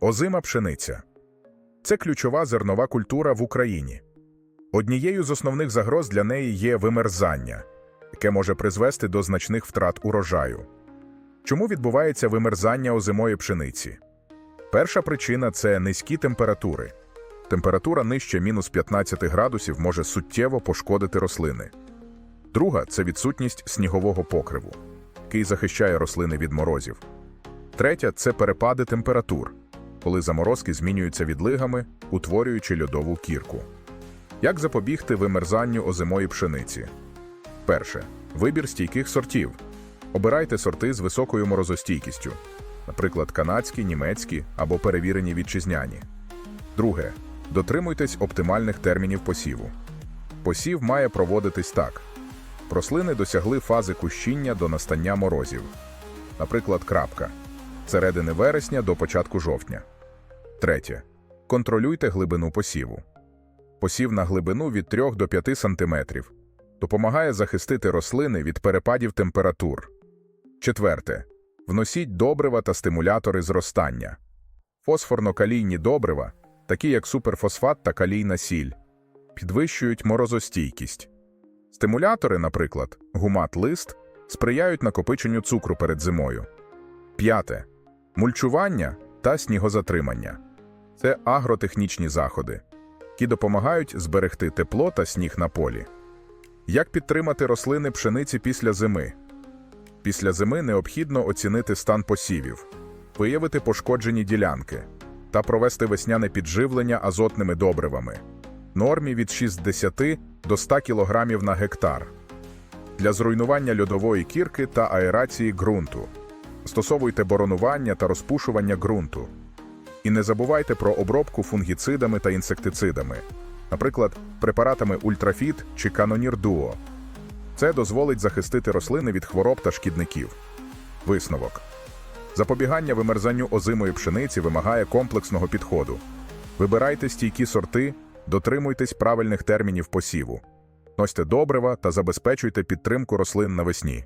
Озима пшениця це ключова зернова культура в Україні. Однією з основних загроз для неї є вимерзання, яке може призвести до значних втрат урожаю. Чому відбувається вимерзання озимої пшениці? Перша причина це низькі температури. Температура нижче мінус 15 градусів може суттєво пошкодити рослини. Друга це відсутність снігового покриву, який захищає рослини від морозів. Третя це перепади температур, коли заморозки змінюються відлигами, утворюючи льодову кірку. Як запобігти вимерзанню озимої пшениці? Перше. Вибір стійких сортів. Обирайте сорти з високою морозостійкістю, наприклад, канадські, німецькі або перевірені вітчизняні. Друге. Дотримуйтесь оптимальних термінів посіву. Посів має проводитись так: рослини досягли фази кущіння до настання морозів, наприклад, крапка середини вересня до початку жовтня. Третє. Контролюйте глибину посіву. Посів на глибину від 3 до 5 см допомагає захистити рослини від перепадів температур. Четверте. Вносіть добрива та стимулятори зростання. Фосфорно-калійні добрива, такі як суперфосфат та калійна сіль, підвищують морозостійкість. Стимулятори, наприклад, гумат-лист, сприяють накопиченню цукру перед зимою. П'яте. Мульчування та снігозатримання. Це агротехнічні заходи, які допомагають зберегти тепло та сніг на полі. Як підтримати рослини пшениці після зими? Після зими необхідно оцінити стан посівів, виявити пошкоджені ділянки та провести весняне підживлення азотними добривами нормі від 60 до 100 кг на гектар для зруйнування льодової кірки та аерації ґрунту. Стосовуйте боронування та розпушування ґрунту. І не забувайте про обробку фунгіцидами та інсектицидами, наприклад, препаратами Ультрафіт чи Канонір Дуо. Це дозволить захистити рослини від хвороб та шкідників. Висновок. Запобігання вимерзанню озимої пшениці вимагає комплексного підходу. Вибирайте стійкі сорти, дотримуйтесь правильних термінів посіву, носьте добрива та забезпечуйте підтримку рослин навесні.